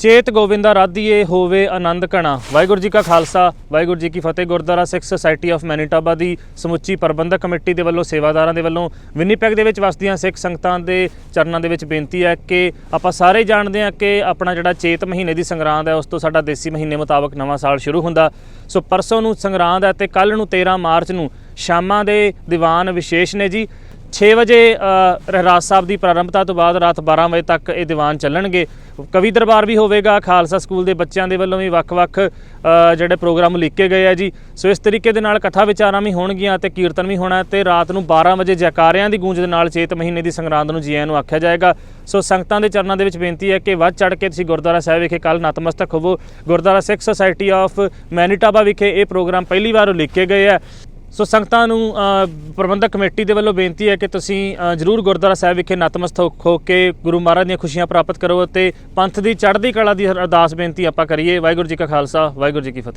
ਚੇਤ ਗੋਵਿੰਦਾ ਰਾਧੀਏ ਹੋਵੇ ਆਨੰਦ ਕਣਾ ਵਾਹਿਗੁਰੂ ਜੀ ਕਾ ਖਾਲਸਾ, ਵਾਹਿਗੁਰੂ ਜੀ ਕੀ ਫਤਿਹ। Gurdwara Sikh society of Manitoba ਦੀ ਸਮੁੱਚੀ ਪ੍ਰਬੰਧਕ ਕਮੇਟੀ ਦੇ ਵੱਲੋਂ, ਸੇਵਾਦਾਰਾਂ ਦੇ ਵੱਲੋਂ ਵਿਨੀਪੈਗ ਦੇ ਵਿੱਚ ਵਸਦੀਆਂ ਸਿੱਖ ਸੰਗਤਾਂ ਦੇ ਚਰਨਾਂ ਦੇ ਵਿੱਚ ਬੇਨਤੀ ਹੈ ਕਿ ਆਪਾਂ ਸਾਰੇ ਜਾਣਦੇ ਹਾਂ ਕਿ ਆਪਣਾ ਜਿਹੜਾ ਚੇਤ ਮਹੀਨੇ ਦੀ ਸੰਗਰਾਂਦ ਹੈ, ਉਸ ਤੋਂ ਸਾਡਾ ਦੇਸੀ ਮਹੀਨੇ ਮੁਤਾਬਕ ਨਵਾਂ ਸਾਲ ਸ਼ੁਰੂ ਹੁੰਦਾ। ਸੋ ਪਰਸੋਂ ਨੂੰ ਸੰਗਰਾਂਦ ਹੈ ਤੇ ਕੱਲ ਨੂੰ 13 ਮਾਰਚ ਨੂੰ ਸ਼ਾਮਾਂ ਦੇ ਦੀਵਾਨ ਵਿਸ਼ੇਸ਼ ਨੇ ਜੀ। 6 ਵਜੇ ਅ, ਸਾਹਿਬ ਦੀ ਪ੍ਰਾਰੰਭਤਾ ਤੋਂ ਬਾਅਦ ਰਾਤ 12 ਵਜੇ ਤੱਕ ਇਹ ਦੀਵਾਨ ਚੱਲਣਗੇ। ਕਵੀ ਦਰਬਾਰ ਵੀ ਹੋਵੇਗਾ ਖਾਲਸਾ ਸਕੂਲ ਦੇ ਬੱਚਿਆਂ ਦੇ ਵੱਲੋਂ ਵੀ ਵੱਖ-ਵੱਖ ਜਿਹੜੇ ਪ੍ਰੋਗਰਾਮ ਲਿਖੇ ਗਏ ਆ ਜੀ। ਸੋ ਇਸ ਤਰੀਕੇ ਦੇ ਨਾਲ ਕਥਾ ਵਿਚਾਰਾਂ ਵੀ ਹੋਣਗੀਆਂ ਤੇ ਕੀਰਤਨ ਵੀ ਹੋਣਾ ਤੇ ਰਾਤ ਨੂੰ 12 ਵਜੇ ਜੈਕਾਰਿਆਂ ਦੀ ਗੂੰਜ ਦੇ ਨਾਲ ਚੇਤ ਮਹੀਨੇ ਦੀ ਸੰਗਰਾਂਦ ਨੂੰ ਜੀਆਂ ਨੂੰ ਆਖਿਆ ਜਾਏਗਾ। ਸੋ ਸੰਗਤਾਂ ਦੇ ਚਰਨਾਂ ਦੇ ਵਿੱਚ ਬੇਨਤੀ ਹੈ ਕਿ ਵੱਧ ਚੜ ਕੇ ਤੁਸੀਂ ਗੁਰਦੁਆਰਾ ਸਾਹਿਬ ਵਿਖੇ ਕੱਲ ਨਤਮਸਤਕ ਹੋਵੋ। Gurdwara Sikh society of Manitoba ਵਿਖੇ ਇਹ ਪ੍ਰੋਗਰਾਮ ਪਹਿਲੀ ਵਾਰ ਲਿਖੇ ਗਏ ਆ। ਸੋ ਸੰਗਤਾਂ ਨੂੰ ਪ੍ਰਬੰਧਕ ਕਮੇਟੀ ਦੇ ਵੱਲੋਂ ਬੇਨਤੀ ਹੈ ਕਿ ਤੁਸੀਂ ਜਰੂਰ ਗੁਰਦੁਆਰਾ ਸਾਹਿਬ ਵਿਖੇ ਨਤਮਸਤਕ ਹੋ ਕੇ ਗੁਰੂ ਮਹਾਰਾਜ ਦੀਆਂ ਖੁਸ਼ੀਆਂ ਪ੍ਰਾਪਤ ਕਰੋ ਅਤੇ ਪੰਥ ਦੀ ਚੜ੍ਹਦੀ ਕਲਾ ਦੀ ਅਰਦਾਸ ਬੇਨਤੀ ਆਪਾਂ ਕਰੀਏ। ਵਾਹਿਗੁਰੂ ਜੀ ਕਾ ਖਾਲਸਾ, ਵਾਹਿਗੁਰੂ ਜੀ ਕੀ ਫਤਿਹ।